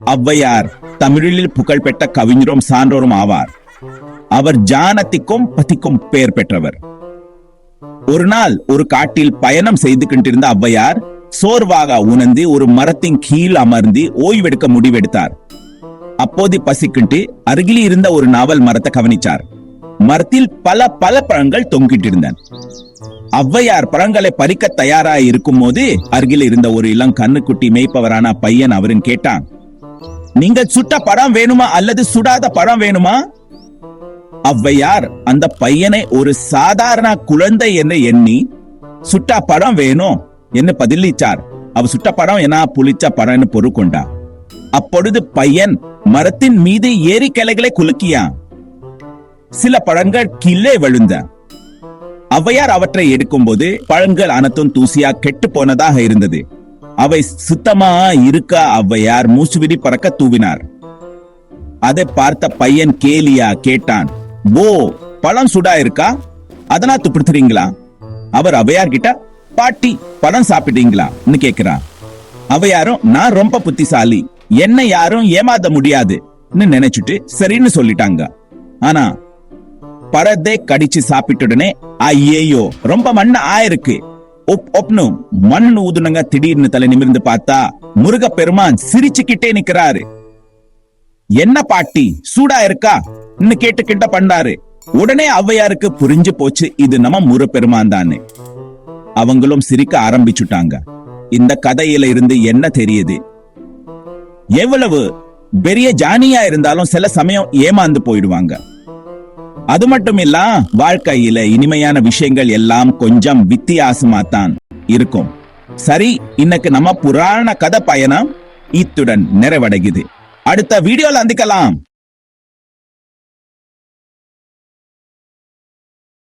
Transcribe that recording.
ஔவையார் தமிழில் புகழ்பெற்ற கவிஞரும் சான்றோரும் ஆவார். அவர் ஜானத்திற்கும் பதிக்கும் பெயர் பெற்றவர். ஒரு நாள் ஒரு காட்டில் பயணம் செய்து கொண்டிருந்த ஔவையார் சோர்வாக உணர்ந்து ஒரு மரத்தின் கீழ் அமர்ந்து ஓய்வெடுக்க முடிவெடுத்தார். அப்போது பசிக்கிட்டு அருகில் இருந்த ஒரு நாவல் மரத்தை கவனிச்சார். மரத்தில் பல பல பழங்கள் தொங்கிட்டு இருந்தன ஔவையார் பழங்களை பறிக்க தயாராக இருக்கும் போது அருகில் இருந்த ஒரு இளம் கண்ணுக்குட்டி மேய்ப்பவரான பையன் அவரும் கேட்டான் நீங்கள் சுட்ட பழம் வேணுமா அல்லது சுடாத பழம் வேணுமா? ஔவையார் அந்த பையனை ஒரு சாதாரண குழந்தை என்று எண்ணி சுட்ட பழம் வேணும் என்று பதிலளிச்சார் அவ சுட்ட பழம் என புளிச்ச பழம்னு பொருள் கொண்டா அப்பொழுது பையன் மரத்தின் மீது ஏறி கிளைகளை குலுக்கியான் சில பழங்கள் கீழே விழுந்த. ஔவையார் அவற்றை எடுக்கும்போது பழங்கள் அனைத்தும் தூசியா கெட்டு போனதாக இருந்தது. அவை சுத்தமா இருக்க ஔவையார் மூச்சுவிடி பறக்க தூவினார். அதை பார்த்த பையன் கேலியா கேட்டான் ஓ பழம் சுடா இருக்கா? அதனா துப்பிடுத்துறீங்களா அவர் அவையார் கிட்ட பாட்டி பழம் சாப்பிட்டீங்களான்னு கேக்குறான் ஔவையாரும் நான் ரொம்ப புத்திசாலி என்ன யாரும் ஏமாத்த முடியாதுன்னு நினைச்சிட்டு சரின்னு சொல்லிட்டாங்க. ஆனா பழத்தை கடிச்சு சாப்பிட்ட உடனே ஐயேயோ ரொம்ப மண்ண ஆயிருக்கு உப் ஒப்னு மண் ஊதுனங்க திடீர்னு தலை நிமிர்ந்து பார்த்தா முருக பெருமான் சிரிச்சுக்கிட்டே நிக்கிறாரு. என்ன பாட்டி சூடா இருக்கா? இன்னும் கேட்டு கிட்ட பண்ணாரு உடனே ஔவையாருக்கு புரிஞ்சு போச்சு இது நம்ம முருகப்பெருமான் தானே அவங்களும் சிரிக்க ஆரம்பிச்சுட்டாங்க. இந்த கதையில இருந்து என்ன தெரியுது? எவ்வளவு பெரிய ஜானியா இருந்தாலும் சில சமயம் ஏமாந்து போயிடுவாங்க. அது மட்டும் இல்ல வாழ்க்கையில இனிமையான விஷயங்கள் எல்லாம் கொஞ்சம் வித்தியாசமா தான் இருக்கும். சரி இன்னைக்கு நம்ம புராண கதை பயணம் இத்துடன் நிறைவடைகிது அடுத்த வீடியோல அந்திக்கலாம்